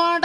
ಮಾಡ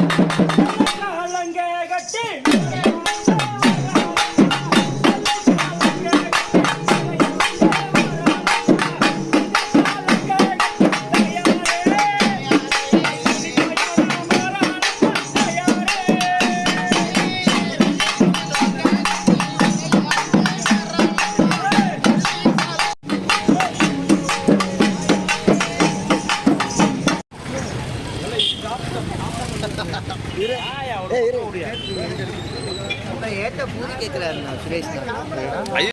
Thank. ஏத்த பூதி கேட்கிறாரு சுரேஷ்